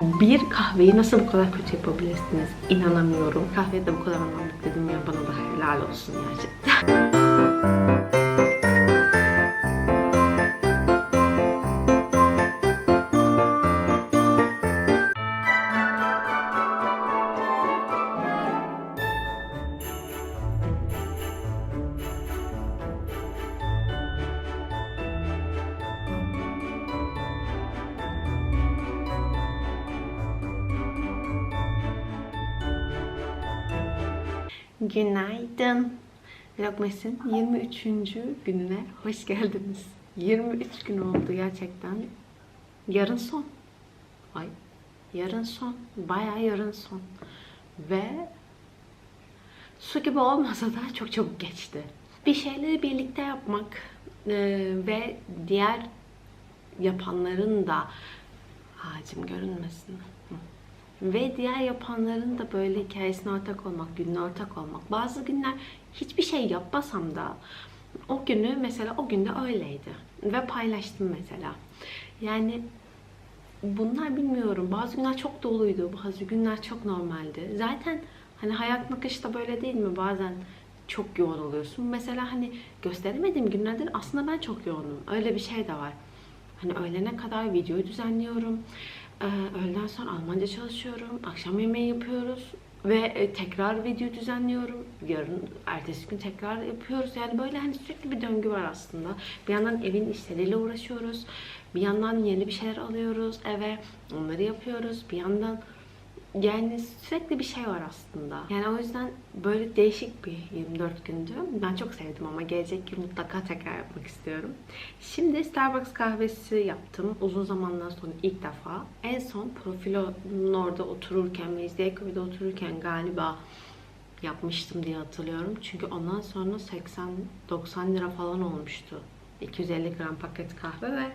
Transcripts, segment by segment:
Bir kahveyi nasıl bu kadar kötü yapabilirsiniz? İnanamıyorum. Kahveye de bu kadar anlamlık dedim ya bana da helal olsun gerçekten. Günaydın. Vlogmas'ın 23. gününe hoş geldiniz. 23 gün oldu gerçekten. Yarın son. Ay. Yarın son. Bayağı yarın son. Ve su gibi olmasa da çok çabuk geçti. Bir şeyleri birlikte yapmak e, ve diğer yapanların da ağacım görünmesin. Hı. Ve diğer yapanların da böyle hikayesine ortak olmak, gününe ortak olmak. Bazı günler hiçbir şey yapmasam da o günü mesela o günde öyleydi. Ve paylaştım mesela. Yani bunlar bilmiyorum. Bazı günler çok doluydu. Bazı günler çok normaldi. Zaten hani hayat nakışta böyle değil mi? Bazen çok yoğun oluyorsun. Mesela hani gösteremediğim günlerde aslında ben çok yoğunum. Öyle bir şey de var. Hani öğlene kadar video düzenliyorum. Ee, öğleden sonra Almanca çalışıyorum. Akşam yemeği yapıyoruz. Ve e, tekrar video düzenliyorum. Yarın, ertesi gün tekrar yapıyoruz. Yani böyle hani sürekli bir döngü var aslında. Bir yandan evin işleriyle uğraşıyoruz. Bir yandan yeni bir şeyler alıyoruz eve. Onları yapıyoruz. Bir yandan yani sürekli bir şey var aslında. Yani o yüzden böyle değişik bir 24 gündü. Ben çok sevdim ama gelecek yıl mutlaka tekrar yapmak istiyorum. Şimdi Starbucks kahvesi yaptım. Uzun zamandan sonra ilk defa. En son Profilo'nun orada otururken, Mecidiyeköy'de otururken galiba yapmıştım diye hatırlıyorum. Çünkü ondan sonra 80-90 lira falan olmuştu. 250 gram paket kahve ve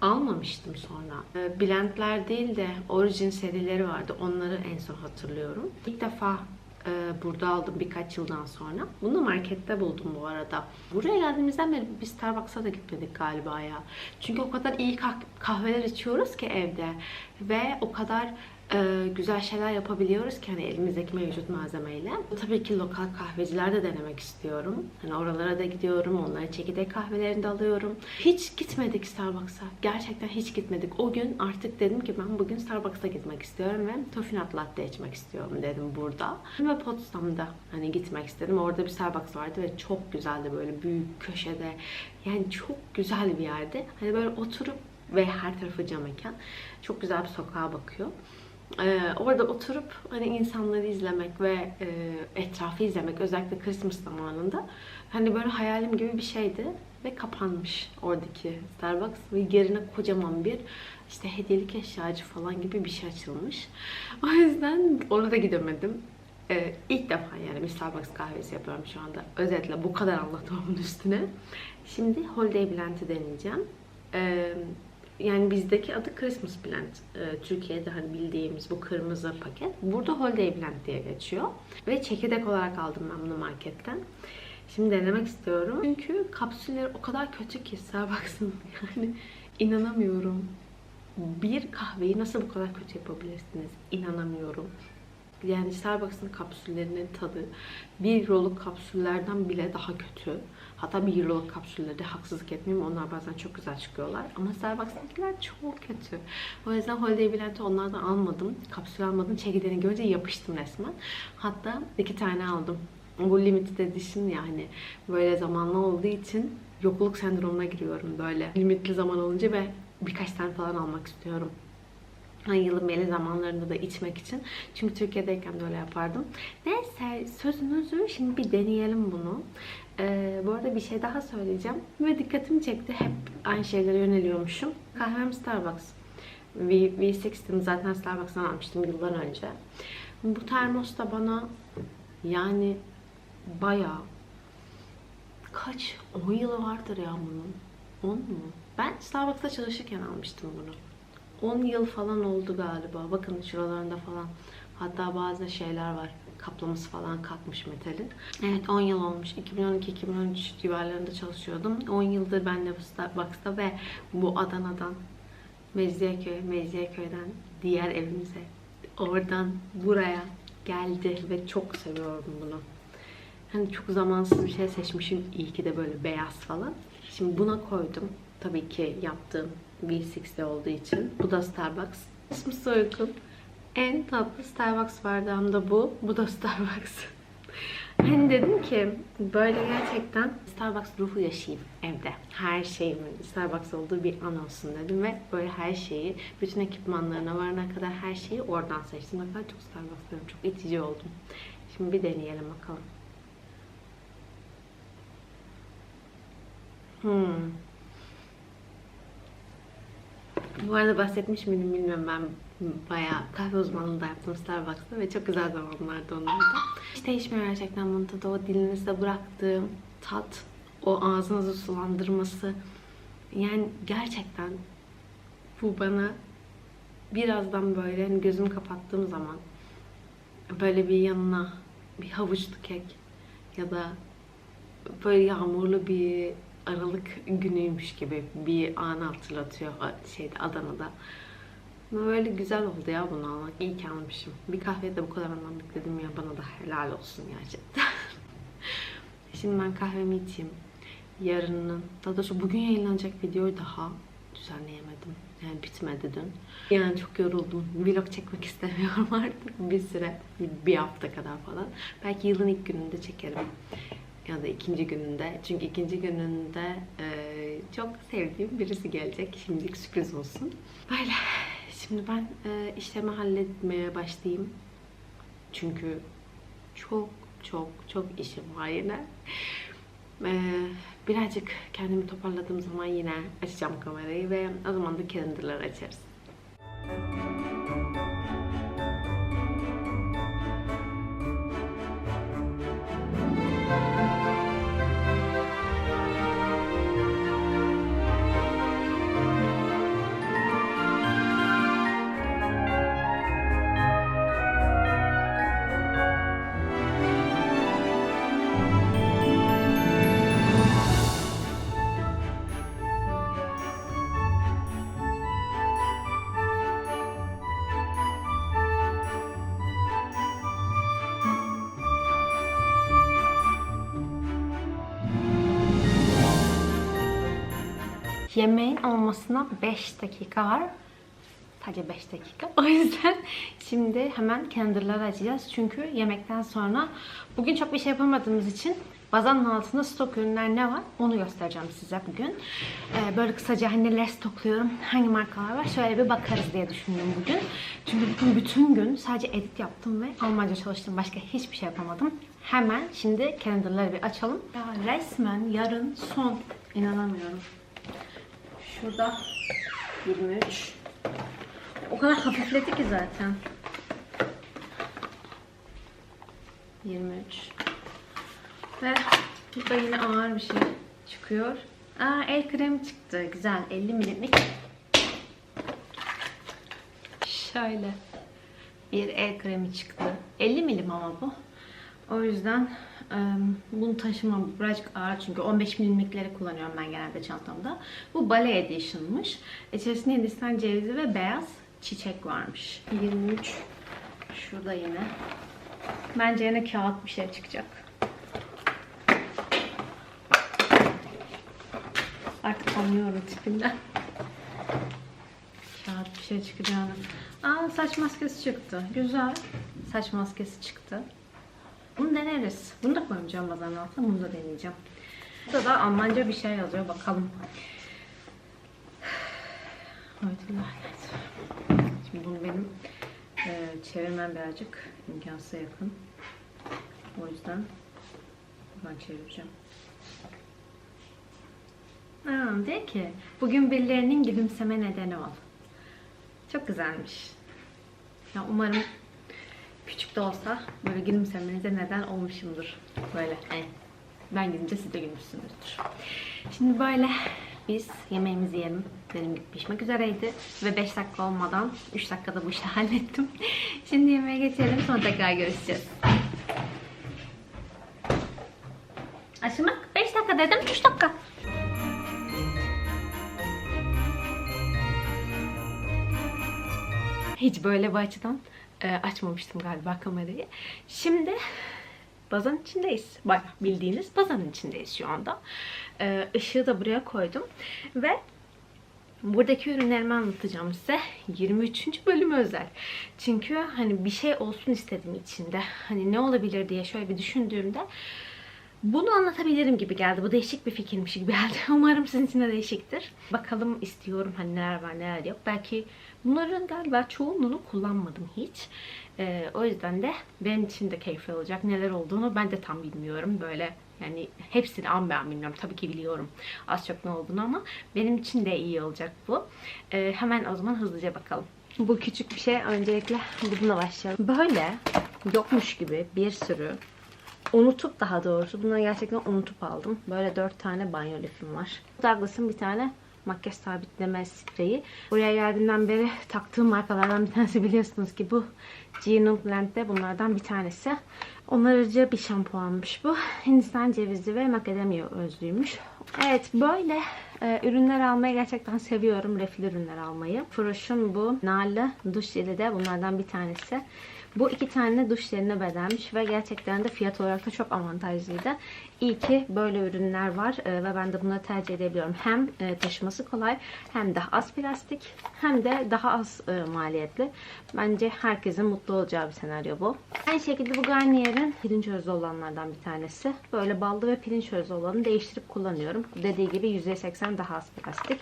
almamıştım sonra. Ee, Blendler değil de Origin serileri vardı. Onları en son hatırlıyorum. İlk defa e, burada aldım birkaç yıldan sonra. Bunu markette buldum bu arada. Buraya geldiğimizden beri biz Starbucks'a da gitmedik galiba ya. Çünkü o kadar iyi kah- kahveler içiyoruz ki evde. Ve o kadar e, güzel şeyler yapabiliyoruz ki hani elimizdeki mevcut malzemeyle. Tabii ki lokal kahveciler de denemek istiyorum. Hani oralara da gidiyorum. Onlara çekirdek kahvelerini de alıyorum. Hiç gitmedik Starbucks'a. Gerçekten hiç gitmedik. O gün artık dedim ki ben bugün Starbucks'a gitmek istiyorum ve tofinat latte içmek istiyorum dedim burada. Ve Potsdam'da hani gitmek istedim. Orada bir Starbucks vardı ve çok güzeldi böyle büyük köşede. Yani çok güzel bir yerde. Hani böyle oturup ve her tarafı cam mekan. Çok güzel bir sokağa bakıyor. Ee, orada oturup hani insanları izlemek ve e, etrafı izlemek özellikle Christmas zamanında hani böyle hayalim gibi bir şeydi ve kapanmış oradaki Starbucks ve yerine kocaman bir işte hediyelik eşyacı falan gibi bir şey açılmış. O yüzden ona da gidemedim. Ee, ilk defa yani bir Starbucks kahvesi yapıyorum şu anda. Özetle bu kadar anlatmamın üstüne. Şimdi Holiday Blend'i deneyeceğim. Ee, yani bizdeki adı Christmas Blend. Ee, Türkiye'de hani bildiğimiz bu kırmızı paket. Burada Holiday Blend diye geçiyor. Ve çekirdek olarak aldım ben bunu marketten. Şimdi denemek istiyorum. Çünkü kapsülleri o kadar kötü ki Starbucks'ın yani inanamıyorum. Bir kahveyi nasıl bu kadar kötü yapabilirsiniz? İnanamıyorum. Yani Starbucks'ın kapsüllerinin tadı bir euroluk kapsüllerden bile daha kötü. Hatta bir euroluk kapsüllerde haksızlık etmeyeyim onlar bazen çok güzel çıkıyorlar. Ama Starbucks'takiler çok kötü. O yüzden Holiday Blend'i onlardan almadım. Kapsül almadım. Çekirdeğini görünce yapıştım resmen. Hatta iki tane aldım. Bu limited edition yani böyle zamanlı olduğu için yokluk sendromuna giriyorum böyle. Limitli zaman olunca ve birkaç tane falan almak istiyorum. Hani yılın belli zamanlarında da içmek için. Çünkü Türkiye'deyken de öyle yapardım. Neyse sözünüzü şimdi bir deneyelim bunu. Ee, bu arada bir şey daha söyleyeceğim. Ve dikkatimi çekti. Hep aynı şeylere yöneliyormuşum. Kahvem Starbucks. V, V60 zaten Starbucks'tan almıştım yıllar önce. Bu termos da bana yani bayağı kaç 10 yılı vardır ya bunun. 10 mu? Ben Starbucks'ta çalışırken almıştım bunu. 10 yıl falan oldu galiba. Bakın şuralarında falan. Hatta bazı şeyler var. Kaplaması falan kalkmış metalin. Evet 10 yıl olmuş. 2012-2013 civarlarında çalışıyordum. 10 yıldır ben de Starbucks'ta ve bu Adana'dan Mecidiyeköy, Mecidiyeköy'den diğer evimize, oradan buraya geldi ve çok seviyorum bunu. Hani çok zamansız bir şey seçmişim. İyi ki de böyle beyaz falan. Şimdi buna koydum. Tabii ki yaptığım V60 olduğu için. Bu da Starbucks. İsmi soygun. En tatlı Starbucks bardağım da bu. Bu da Starbucks. Hani dedim ki böyle gerçekten Starbucks ruhu yaşayayım evde. Her şeyimin Starbucks olduğu bir an olsun dedim ve böyle her şeyi, bütün ekipmanlarına varana kadar her şeyi oradan seçtim. Ne çok Starbucks diyorum. Çok itici oldum. Şimdi bir deneyelim bakalım. Hmm. Bu arada bahsetmiş miydim bilmiyorum ben bayağı kahve uzmanlığında yaptım Starbucks'ta ve çok güzel zamanlardı onlarda. Hiç değişmiyor gerçekten bunun tadı. O dilinizde bıraktığım tat, o ağzınızı sulandırması. Yani gerçekten bu bana birazdan böyle hani gözümü kapattığım zaman böyle bir yanına bir havuçlu kek ya da böyle yağmurlu bir Aralık günüymüş gibi bir anı hatırlatıyor şeyde Adana'da. Böyle güzel oldu ya bunu almak. İyi ki almışım. Bir kahveye de bu kadar anlam bekledim ya bana da helal olsun gerçekten. Şimdi ben kahvemi içeyim. Yarının, daha doğrusu bugün yayınlanacak videoyu daha düzenleyemedim. Yani bitmedi dün. Yani çok yoruldum. Vlog çekmek istemiyorum artık bir süre. Bir hafta kadar falan. Belki yılın ilk gününde çekerim ya da ikinci gününde. Çünkü ikinci gününde e, çok sevdiğim birisi gelecek. Şimdilik sürpriz olsun. Böyle. Şimdi ben e, işlerimi halletmeye başlayayım. Çünkü çok çok çok işim var yine. E, birazcık kendimi toparladığım zaman yine açacağım kamerayı ve o zaman da calendar'ları açarız. Yemeğin olmasına 5 dakika var. Sadece 5 dakika. O yüzden şimdi hemen kendirleri açacağız. Çünkü yemekten sonra bugün çok bir şey yapamadığımız için bazanın altında stok ürünler ne var onu göstereceğim size bugün. Ee, böyle kısaca hani neler stokluyorum, hangi markalar var şöyle bir bakarız diye düşündüm bugün. Çünkü bugün bütün gün sadece edit yaptım ve Almanca çalıştım. Başka hiçbir şey yapamadım. Hemen şimdi kendirleri bir açalım. Ya resmen yarın son. İnanamıyorum. Şurada 23. O kadar hafifledi ki zaten. 23. Ve burada yine ağır bir şey çıkıyor. Aa el kremi çıktı. Güzel. 50 milimlik. Şöyle bir el kremi çıktı. 50 milim ama bu. O yüzden bunu taşımam birazcık ağır çünkü 15 milimlikleri kullanıyorum ben genelde çantamda. Bu Bale Edition'mış. İçerisinde Hindistan cevizi ve beyaz çiçek varmış. 23 şurada yine. Bence yine kağıt bir şey çıkacak. Artık anlıyorum tipinden. Kağıt bir şey çıkacağını. Aa saç maskesi çıktı. Güzel. Saç maskesi çıktı. Bunu deneriz. Bunu da koymayacağım bazanın altına. Bunu da deneyeceğim. Burada da Almanca bir şey yazıyor. Bakalım. Şimdi bunu benim e, çevirmem birazcık imkansıza yakın. O yüzden ben çevireceğim. Aa, diyor ki bugün birilerinin gülümseme nedeni ol. Çok güzelmiş. Ya umarım küçük de olsa böyle gülümsemenize neden olmuşumdur. Böyle hani ben gidince siz de gülmüşsünüzdür. Şimdi böyle biz yemeğimizi yiyelim. Benim pişmek üzereydi. Ve 5 dakika olmadan 3 dakikada bu işi hallettim. Şimdi yemeğe geçelim. Sonra tekrar görüşeceğiz. Aşırmak 5 dakika dedim 3 dakika. Hiç böyle bir açıdan e, açmamıştım galiba kamerayı. Şimdi bazanın içindeyiz. Bayağı bildiğiniz bazanın içindeyiz şu anda. E, ışığı da buraya koydum. Ve Buradaki ürünlerimi anlatacağım size. 23. bölümü özel. Çünkü hani bir şey olsun istedim içinde. Hani ne olabilir diye şöyle bir düşündüğümde bunu anlatabilirim gibi geldi. Bu değişik bir fikirmiş gibi geldi. Umarım sizin için de değişiktir. Bakalım istiyorum hani neler var neler yok. Belki bunların galiba çoğunluğunu kullanmadım hiç. Ee, o yüzden de benim için de keyifli olacak. Neler olduğunu ben de tam bilmiyorum. Böyle yani hepsini an ben bilmiyorum. Tabii ki biliyorum az çok ne olduğunu ama benim için de iyi olacak bu. Ee, hemen o zaman hızlıca bakalım. Bu küçük bir şey. Öncelikle bununla başlayalım. Böyle yokmuş gibi bir sürü unutup daha doğrusu bunları gerçekten unutup aldım. Böyle dört tane banyo lifim var. Douglas'ın bir tane makyaj sabitleme spreyi. Buraya geldiğimden beri taktığım markalardan bir tanesi biliyorsunuz ki bu Gino Blend'de bunlardan bir tanesi. Onarıcı bir şampuanmış bu. Hindistan cevizi ve macadamia özlüymüş. Evet böyle e, ürünler almayı gerçekten seviyorum. Refil ürünler almayı. Fresh'un bu narlı duş jeli de bunlardan bir tanesi. Bu iki tane duş jeline bedenmiş ve gerçekten de fiyat olarak da çok avantajlıydı. İyi ki böyle ürünler var e, ve ben de bunları tercih edebiliyorum. Hem e, taşıması kolay hem daha az plastik hem de daha az e, maliyetli. Bence herkesin mutlu olacağı bir senaryo bu. Aynı şekilde bu Garnier'in pirinç özlü olanlardan bir tanesi. Böyle ballı ve pirinç özlü olanı değiştirip kullanıyorum. Dediği gibi %80 daha az plastik.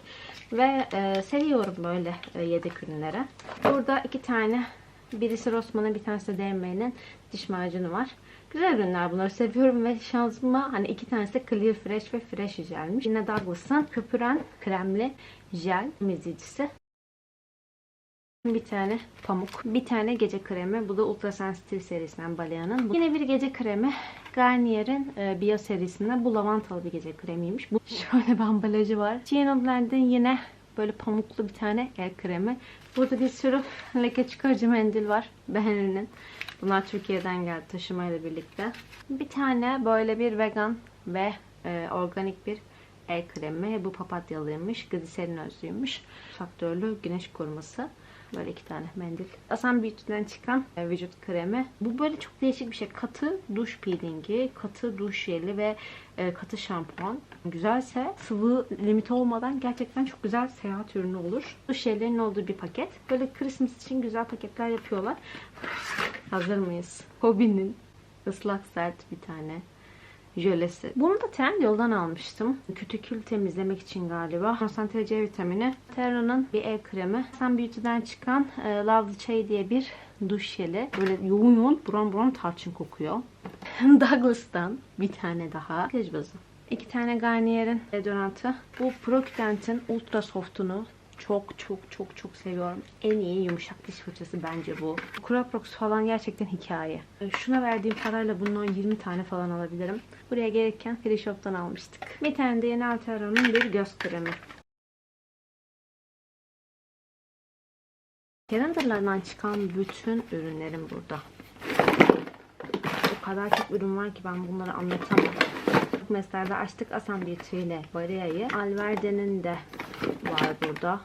Ve seviyorum böyle yedek ürünleri. Burada iki tane Birisi Rossmann'ın bir tanesi de DM'nin diş macunu var. Güzel ürünler bunları seviyorum ve şansıma hani iki tanesi de Clear Fresh ve Fresh jelmiş. Yine Douglas'ın köpüren kremli jel temizleyicisi. Bir tane pamuk. Bir tane gece kremi. Bu da Ultra Sensitive serisinden Balea'nın. Yine bir gece kremi. Garnier'in e, Bio serisinden. Bu lavantalı bir gece kremiymiş. Bu şöyle bir ambalajı var. Gino Blend'in yine böyle pamuklu bir tane el kremi. Burada bir sürü leke çıkarıcı mendil var. Beğeninin. Bunlar Türkiye'den geldi taşımayla birlikte. Bir tane böyle bir vegan ve e, organik bir el kremi. Bu papatyalıymış. Gliserin özlüymüş. Faktörlü güneş koruması. Böyle iki tane mendil. Asan Beauty'den çıkan e, vücut kremi. Bu böyle çok değişik bir şey. Katı duş peelingi, katı duş jeli ve e, katı şampuan. Güzelse sıvı limiti olmadan gerçekten çok güzel seyahat ürünü olur. Duş jellerinin olduğu bir paket. Böyle Christmas için güzel paketler yapıyorlar. Hazır mıyız? Hobinin ıslak sert bir tane jölesi. Bunu da Trendyol'dan almıştım. Kütükül temizlemek için galiba. Konsantre C vitamini. Terra'nın bir el kremi. Sun Beauty'den çıkan e, Lovely Çay diye bir duş jeli. Böyle yoğun yoğun buram buram tarçın kokuyor. Douglas'tan bir tane daha. Makyaj. İki tane Garnier'in deodorantı. Bu Procutent'in Ultra Soft'unu çok çok çok çok seviyorum. En iyi yumuşak diş fırçası bence bu. Curaprox falan gerçekten hikaye. E, Şuna verdiğim parayla bundan 20 tane falan alabilirim. Buraya gelirken Free Shop'tan almıştık. Bir tane de yeni Altero'nun bir göz kremi. Calendar'lardan çıkan bütün ürünlerim burada. O kadar çok ürün var ki ben bunları anlatamam. Mesela açtık Asan Beauty ile Baria'yı. Alverde'nin de var burada.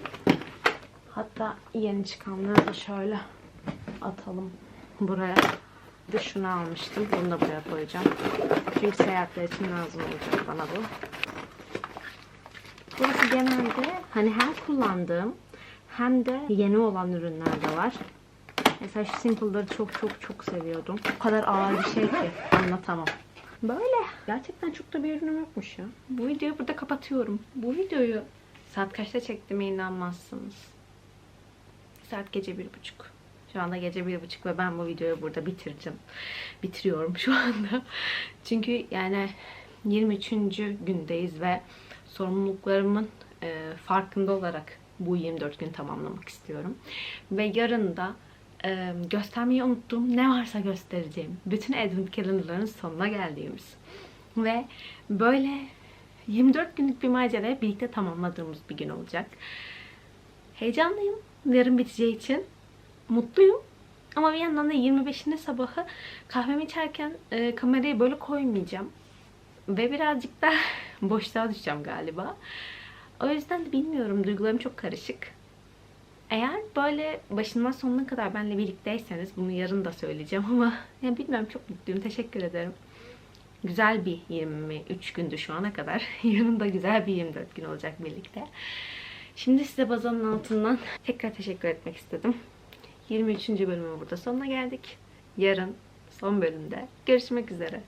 Hatta yeni çıkanları da şöyle atalım buraya. Bir de şunu almıştım. Bunu da buraya koyacağım. Çünkü seyahatler için lazım olacak bana bu. Burası genelde hani hem kullandığım hem de yeni olan ürünler de var. Mesela şu Simple'ları çok çok çok seviyordum. O kadar ağır bir şey ki anlatamam. Böyle. Gerçekten çok da bir ürünüm yokmuş ya. Bu videoyu burada kapatıyorum. Bu videoyu saat kaçta çektiğime inanmazsınız. Saat gece bir buçuk. Şu anda gece bir buçuk ve ben bu videoyu burada bitireceğim. Bitiriyorum şu anda. Çünkü yani 23. gündeyiz ve sorumluluklarımın e, farkında olarak bu 24 gün tamamlamak istiyorum. Ve yarın da e, göstermeyi unuttuğum ne varsa göstereceğim. Bütün Advent Calendar'ların sonuna geldiğimiz. Ve böyle 24 günlük bir macerayı birlikte tamamladığımız bir gün olacak. Heyecanlıyım. Yarın biteceği için. Mutluyum. Ama bir yandan da 25'inde sabahı kahvemi içerken e, kamerayı böyle koymayacağım. Ve birazcık da boşluğa düşeceğim galiba. O yüzden de bilmiyorum. Duygularım çok karışık. Eğer böyle başından sonuna kadar benimle birlikteyseniz bunu yarın da söyleyeceğim ama ya bilmiyorum çok mutluyum. Teşekkür ederim. Güzel bir 23 gündü şu ana kadar. Yarın da güzel bir 24 gün olacak birlikte. Şimdi size bazanın altından tekrar teşekkür etmek istedim. 23. bölümün burada sonuna geldik. Yarın son bölümde görüşmek üzere.